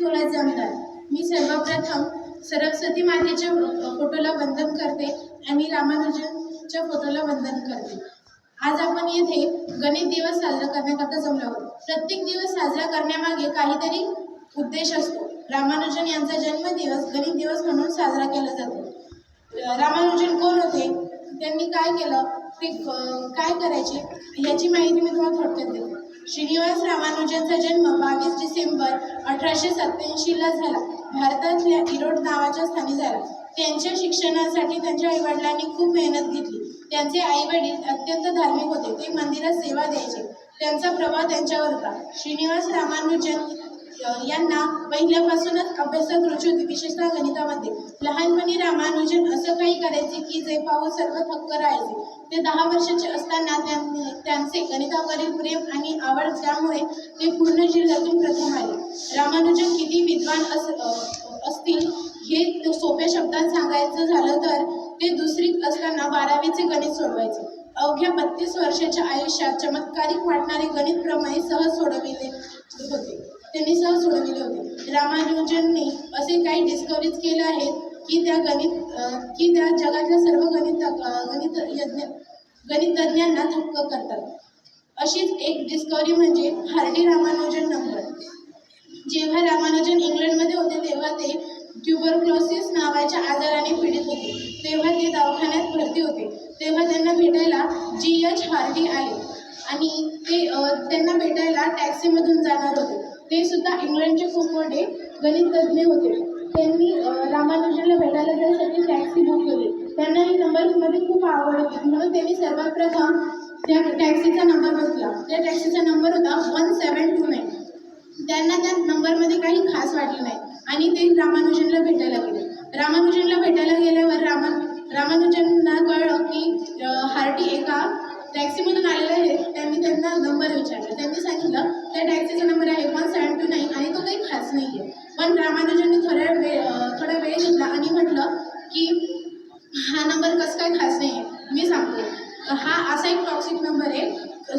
सोहळा जमतात मी सर्वप्रथम सरस्वती मातेच्या फोटोला वंदन करते आणि रामानुजनच्या फोटोला वंदन करते. आज आपण येथे गणित दिवस साजरा करण्याकरता जमलो आहोत. प्रत्येक दिवस साजरा करण्यामागे काहीतरी उद्देश असतो. रामानुजन यांचा जन्मदिवस गणित दिवस म्हणून साजरा केला जातो. रामानुजन कोण होते? त्यांनी काय केलं? ते काय करायचे? याची माहिती मी तुम्हाला थोडक्यात देते. श्रीनिवास रामानुजनचा जन्म बावीस डिसेंबर अठराशे सत्याऐंशीला झाला. भारतातल्या इरोड नावाच्या स्थानी झाला. त्यांच्या शिक्षणासाठी त्यांच्या आईवडिलांनी खूप मेहनत घेतली. त्यांचे आईवडील अत्यंत धार्मिक होते. ते मंदिरात सेवा द्यायचे. त्यांचा प्रभाव त्यांच्यावर होता. श्रीनिवास रामानुजन यांना पहिल्यापासूनच अभ्यासात रुची होती विशेषतः गणितामध्ये लहानपणी रामानुजन असं काही करायचे की जे पाहून सर्व थक्क राहायचे. ते दहा वर्षाचे असताना त्यांनी त्यांचे गणितावरील प्रेम आणि आवड त्यामुळे ते पूर्ण जिल्ह्यातून प्रथम आले. रामानुजन किती विद्वान अस असतील हे सोप्या शब्दात सांगायचं झालं तर ते दुसरीत असताना बारावीचे गणित सोडवायचे. अवघ्या बत्तीस वर्षाच्या आयुष्यात चमत्कारिक वाटणारे गणित प्रमाणे सहज सोडविले होते. त्यांनी सहज सोडविले होते. रामानुजनने असे काही डिस्कवरीज केले आहेत की त्या गणित की त्या जगातल्या सर्व गणित गणित यज्ञ गणितज्ञांना थक्क करतात. अशीच एक डिस्कवरी म्हणजे हार्डी रामानुजन नंबर. जेव्हा रामानुजन इंग्लंडमध्ये होते तेव्हा ते ट्युबरक्लोसिस नावाच्या आजाराने पीडित होते. तेव्हा ते दवाखान्यात भरती होते. तेव्हा त्यांना भेटायला जी एच हार्डी आले. आणि ते त्यांना भेटायला टॅक्सीमधून जाणार होते. ते सुद्धा इंग्लंडचे खूप मोठे गणितज्ञ होते. त्यांनी रामानुजनला भेटायला जाण्यासाठी टॅक्सी बुक केली. त्यांना ही नंबर्समध्ये खूप आवड होती. म्हणून त्यांनी सर्वात प्रथम त्या टॅक्सीचा नंबर बघितला. त्या टॅक्सीचा नंबर होता वन सेवन टू नाईन त्यांना त्या नंबरमध्ये काही खास वाटलं नाही. आणि ते रामानुजनला भेटायला गेले. रामानुजनला भेटायला गेल्यावर रामा रामानुजनला कळलं की हार्टी एका टॅक्सीमधून आलेले आहेत त्यांनी त्यांना नंबर विचारला. त्यांनी सांगितलं त्या टॅक्सीचा नंबर आहे वन सेवन टू नाईन आणि तो काही खास नाही आहे पण रामानुजांनी थोड्या वेळ थोडा वेळ घेतला आणि म्हटलं की हा नंबर कसं काय खास नाही आहे मी सांगते. हा असा एक टॉक्सिक नंबर आहे.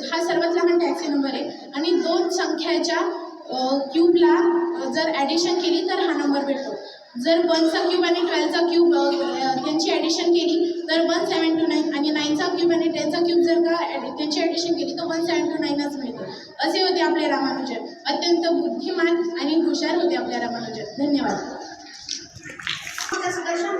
हा सर्वात लहान टॅक्सी नंबर आहे. आणि दोन संख्याच्या क्यूबला जर ॲडिशन केली तर हा नंबर भेटतो. जर वनचा क्यूब आणि ट्वेल्वचा क्यूब त्यांची ॲडिशन केली तर वन सेवन टू नाईन आणि नाईनचा क्यूब आणि टेनचा क्यूब जर का त्यांची ॲडिशन केली तर वन सेवन टू नाईनच मिळते. असे होते आपले रामानुजन. अत्यंत बुद्धिमान आणि हुशार होते आपले रामानुजन. धन्यवाद. सुदर्शन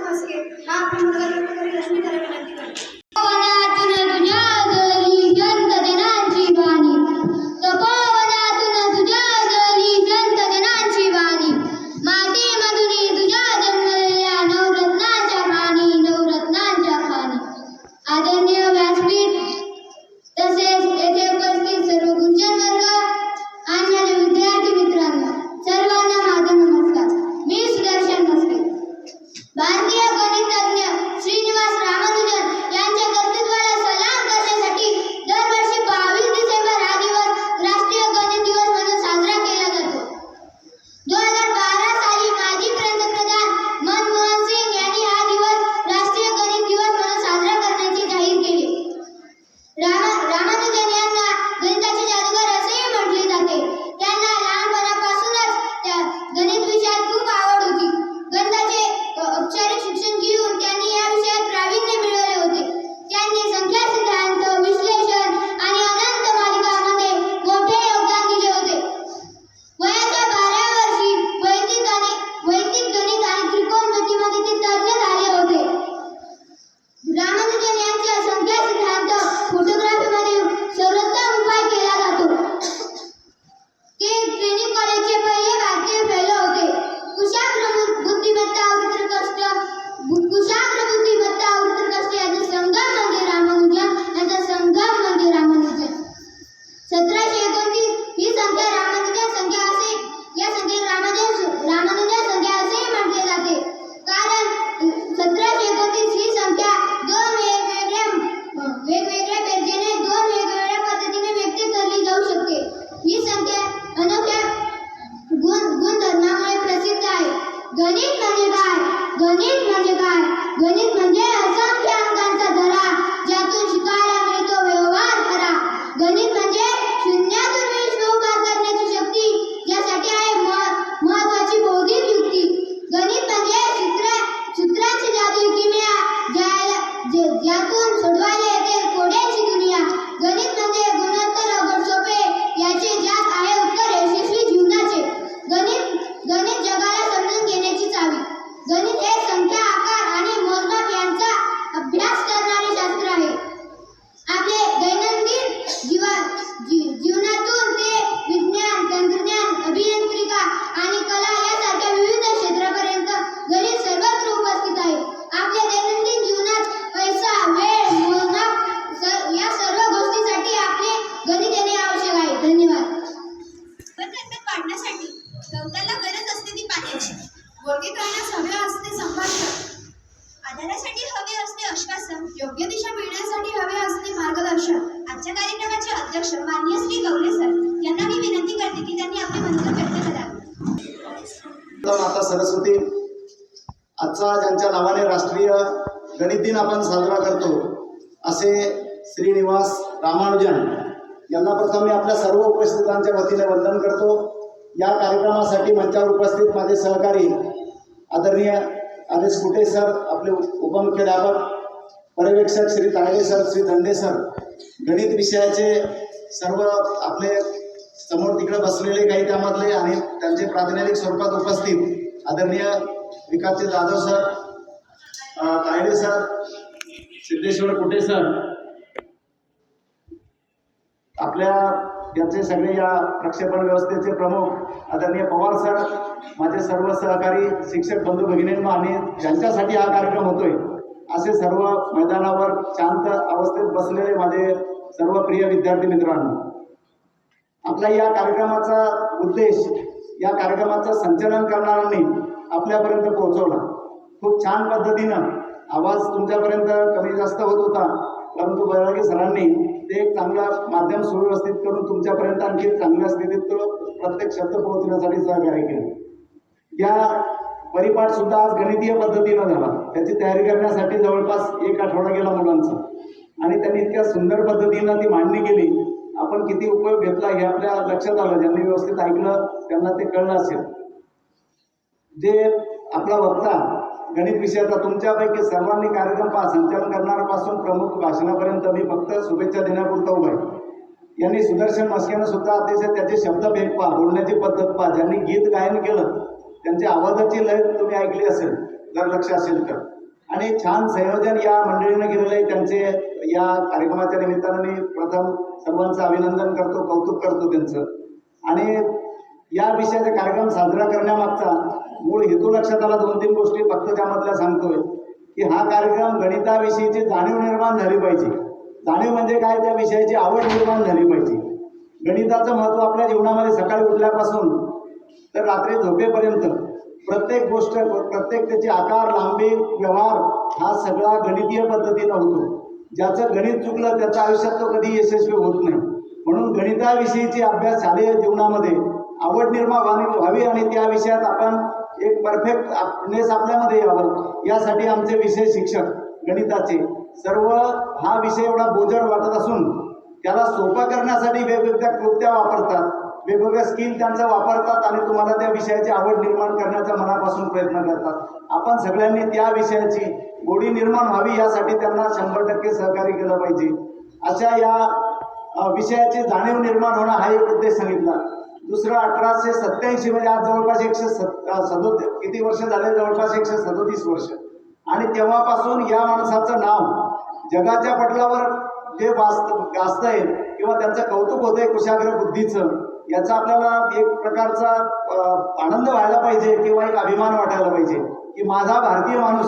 माननीय श्री गवले सर यांना मी विनंती करते की त्यांनी आपले मनोगत व्यक्त करावे. माता सरस्वती आजचा ज्यांच्या नावाने राष्ट्रीय गणित दिन आपण साजरा करतो असे श्रीनिवास रामानुजन यांना प्रथम मी आपल्या सर्व उपस्थितांच्या वतीने वंदन करतो. या कार्यक्रमासाठी मंचावर उपस्थित माझे सहकारी आदरणीय आर एस कुटे सर आपले उपमुख्याध्यापक पर्यवेक्षक श्री तायडे सर श्री दंडे सर गणित विषयाचे सर्व आपले समोर तिकडे बसलेले काही त्यामधले आणि त्यांचे प्रातिनिधिक स्वरूपात उपस्थित आदरणीय विकासचे Jadhav sir Tayde sir Siddheshwar Kute sir आपल्या याचे सगळे या प्रक्षेपण व्यवस्थेचे प्रमुख आदरणीय पवार सर माझे सर्व सहकारी शिक्षक बंधू भगिनींना आणि ज्यांच्यासाठी हा कार्यक्रम होतोय असे सर्व मैदानावर शांत अवस्थेत बसलेले माझे सर्व प्रिय विद्यार्थी मित्रांनो आपला या कार्यक्रमाचा उद्देश या कार्यक्रमाचं संचालन करणाऱ्यांनी आपल्यापर्यंत पोहोचवला. खूप छान पद्धतीनं आवाज तुमच्यापर्यंत कमी जास्त होत होता परंतु बैरागी सरांनी ते एक चांगलं माध्यम सुव्यवस्थित करून तुमच्यापर्यंत आणखी चांगल्या स्थितीत प्रत्येक शब्द पोहोचण्यासाठी सहकार्य केलं. या परिपाठ सुद्धा आज गणितीय पद्धतीनं झाला. त्याची तयारी करण्यासाठी जवळपास एक आठवडा गेला मुलांचा. आणि त्यांनी इतक्या सुंदर पद्धतीनं ती मांडणी केली. आपण किती उपयोग घेतला हे आपल्या लक्षात आलं. ज्यांनी व्यवस्थित ऐकलं त्यांना ते कळलं असेल. जे आपला वक्ता गणित विषयाचा तुमच्यापैकी सर्वांनी कार्यक्रम पा संचालन करणाऱ्यापासून प्रमुख भाषणापर्यंत मी फक्त शुभेच्छा देण्यापुरता उभा आहे. यांनी सुदर्शन मस्क्यानं सुद्धा अतिशय त्याचे शब्द भेट पा बोलण्याची पद्धत पहा ज्यांनी गीत गायन केलं त्यांच्या आवाजाची लय तुम्ही ऐकली असेल जर लक्ष असेल तर. आणि छान संयोजन या मंडळीनं केलेलं आहे. त्यांचे या कार्यक्रमाच्या निमित्तानं मी प्रथम सर्वांचं अभिनंदन करतो कौतुक करतो त्यांचं. आणि या विषयाचा कार्यक्रम साजरा करण्यामागचा मूळ हेतू लक्षात आला. दोन तीन गोष्टी फक्त त्यामधल्या सांगतोय. की हा कार्यक्रम गणिताविषयीची जाणीव निर्माण झाली पाहिजे. जाणीव म्हणजे काय? त्या विषयाची आवड निर्माण झाली पाहिजे. गणिताचं महत्त्व आपल्या जीवनामध्ये सकाळी उठल्यापासून तर रात्री झोपेपर्यंत प्रत्येक गोष्ट प्रत्येक त्याचे आकार लांबी व्यवहार हा सगळा गणितीय पद्धतीनं होतो. ज्याचं गणित चुकलं त्याच्या आयुष्यात तो कधी यशस्वी होत नाही. म्हणून गणिताविषयीची अभ्यास शालेय जीवनामध्ये. आवड निर्माण व्हावी आणि त्या विषयात आपण एक परफेक्टनेस आपल्यामध्ये यावं. यासाठी आमचे विषय शिक्षक गणिताचे. सर्व हा विषय एवढा बोजड वाटत असून त्याला सोपा करण्यासाठी वेगवेगळ्या कृत्या वापरतात. वेगवेगळ्या स्किल त्यांचा वापरतात आणि तुम्हाला त्या विषयाची आवड निर्माण करण्याचा मनापासून प्रयत्न करतात. आपण सगळ्यांनी त्या विषयाची गोडी निर्माण व्हावी यासाठी त्यांना शंभर टक्के सहकार्य केलं पाहिजे. अशा या विषयाची जाणीव निर्माण होणं हा एक उद्देश सांगितला. दुसरं अठराशे सत्याऐंशी म्हणजे आज जवळपास एकशे सत सदोतीस किती वर्ष झाले? जवळपास एकशे सदोतीस वर्ष. आणि तेव्हापासून या माणसाचं नाव जगाच्या पटलावर जे वास्त गाजतंय किंवा त्यांचं कौतुक होतंय कुशाग्र बुद्धीचं याचा आपल्याला एक प्रकारचा आनंद व्हायला पाहिजे किंवा एक अभिमान वाटायला पाहिजे की माझा भारतीय माणूस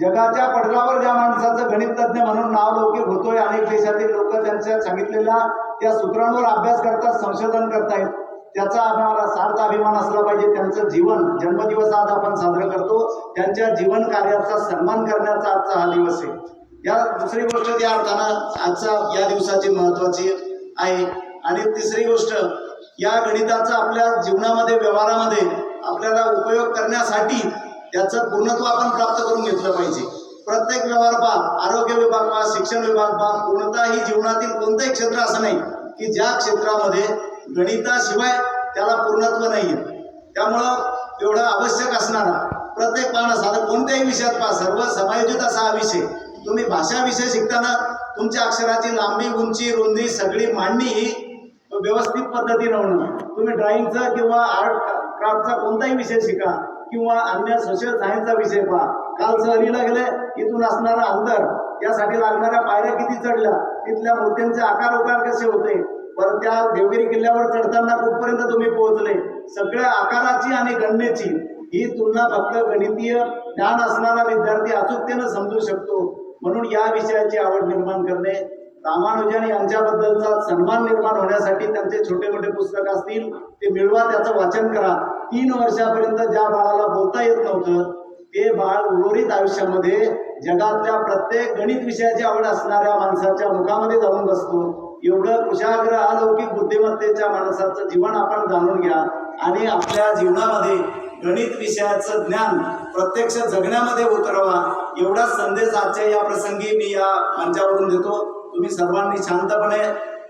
जगाच्या पटलावर ज्या माणसाचं गणिततज्ञ म्हणून नाव लौकिक होतोय अनेक देशातील लोक त्यांच्या सांगितलेल्या त्या सूत्रांवर अभ्यास करतात संशोधन करतायत. त्याचा आम्हाला सार्थ अभिमान असला पाहिजे. त्यांचं जीवन जन्मदिवस आज आपण साजरा करतो. त्यांच्या जीवन कार्याचा सन्मान करण्याचा आजचा हा दिवस आहे. या दुसरी गोष्ट त्या अर्थानं आजचा या दिवसाची महत्वाची आहे. आणि तिसरी गोष्ट या गणिताचा आपल्या जीवनामध्ये व्यवहारामध्ये आपल्याला उपयोग करण्यासाठी त्याचं पूर्णत्व आपण प्राप्त करून घेतलं पाहिजे. प्रत्येक व्यवहार पहा आरोग्य विभाग पहा शिक्षण विभाग पहा कोणताही जीवनातील कोणतंही क्षेत्र असं नाही की ज्या क्षेत्रामध्ये गणिताशिवाय त्याला पूर्णत्व नाही त्यामुळं एवढं आवश्यक असणारा प्रत्येक पाहणं साधं कोणत्याही विषयात पहा. सर्व समायोजित असा हा विषय. तुम्ही भाषा विषय शिकताना तुमच्या अक्षराची लांबी उंची रुंदी सगळी मांडणी ही व्यवस्थित पद्धतीनं होणं. तुम्ही ड्रॉइंगचा किंवा आर्ट क्राफ्टचा कोणताही विषय शिका किंवा अन्य सोशल सायन्सचा विषय पहा. काल सहलीला गेले इथून असणारा अंतर त्यासाठी लागणाऱ्या पायऱ्या किती चढल्या तिथल्या मूर्त्यांचे आकार उकार कसे होते? परत त्या देवगिरी किल्ल्यावर चढताना कुठपर्यंत तुम्ही पोहोचले? सगळ्या आकाराची आणि गणनेची ही तुलना फक्त गणितीय ज्ञान असणारा विद्यार्थी अचूकतेनं समजू शकतो. म्हणून या विषयाची आवड निर्माण करणे रामानुजन यांच्याबद्दलचा सन्मान निर्माण होण्यासाठी त्यांचे छोटे मोठे पुस्तक असतील ते मिळवा त्याचं वाचन करा. तीन वर्षापर्यंत ज्या बाळाला बोलता येत नव्हतं ते बाळ उर्वरित आयुष्यामध्ये जगातल्या प्रत्येक गणित विषयाची आवड असणाऱ्या माणसाच्या मुखामध्ये जाऊन बसतो. एवढं कुशाग्र अलौकिक बुद्धिमत्तेच्या माणसाचं जीवन आपण जाणून घ्या आणि आपल्या जीवनामध्ये गणित विषयाचं ज्ञान प्रत्यक्ष जगण्यामध्ये उतरवा. एवढा संदेश आजच्या या प्रसंगी मी या मंचावरून देतो. तुम्ही सर्वांनी शांतपणे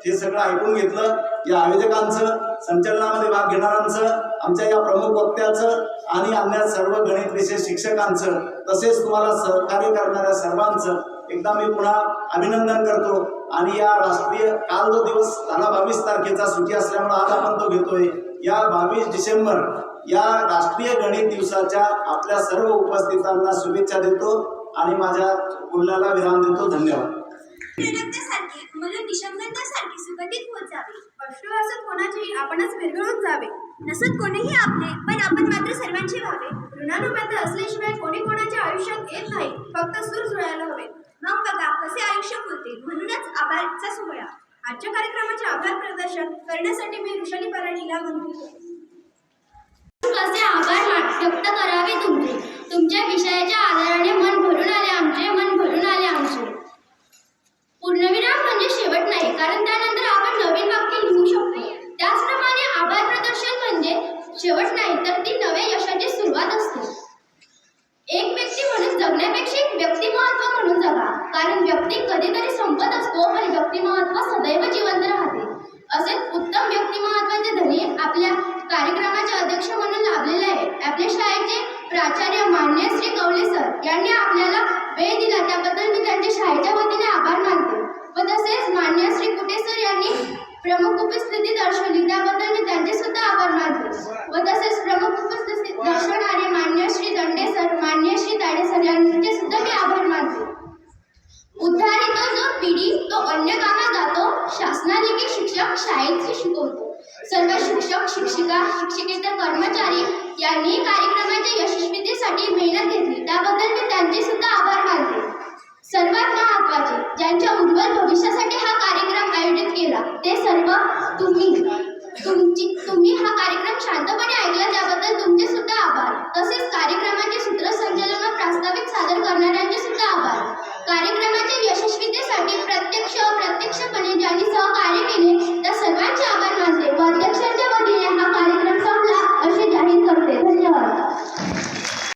हे सगळं ऐकून घेतलं. या आयोजकांचं संचलनामध्ये भाग घेणाऱ्यांचं आमच्या या प्रमुख वक्त्याचं आणि अन्य सर्व गणित विषय शिक्षकांचं तसेच तुम्हाला सहकार्य करणाऱ्या सर्वांचं एकदा मी पुन्हा अभिनंदन करतो. आणि या राष्ट्रीय काल जो दिवस झाला बावीस तारखेचा सुटी असल्यामुळे आज आपण तो घेतोय. या बावीस डिसेंबर या राष्ट्रीय गणित दिवसाच्या आपल्या सर्व उपस्थितांना शुभेच्छा देतो आणि माझ्या बोलण्याला विराम देतो. धन्यवाद. प्रेरकतेसारखी म्हणजे मुलं निशंगंधासारखी सुगंधित होत जावे. अश्रू असत कोणाचेही आपणच विरघळून जावे. नसत कोणीही आपले पण आपण मात्र सर्वांचे व्हावे. ऋणानुबंध असल्याशिवाय कोणी कोणाच्या आयुष्यात येत नाही फक्त सूर जुळायला हवे. मग बघा कसे आयुष्य फुलते म्हणूनच आभारचा सोहळा. आजच्या कार्यक्रमाचे आभार प्रदर्शन करण्यासाठी मी ऋषाली पराणीला वंदन करते. कसे आभार मा- व्यक्त करावे तुमचे? तुमच्या विषयाच्या आधाराने मन भरून आले आमचे मन भरून आले. पूर्णविराम म्हणजे शेवट नाही कारण त्यानंतर आपण नवीन वाक्य लिहू शकतो. त्याचप्रमाणे आभार प्रदर्शन म्हणजे शेवट नाही तर ती नव्या यशाची सुरुवात असते.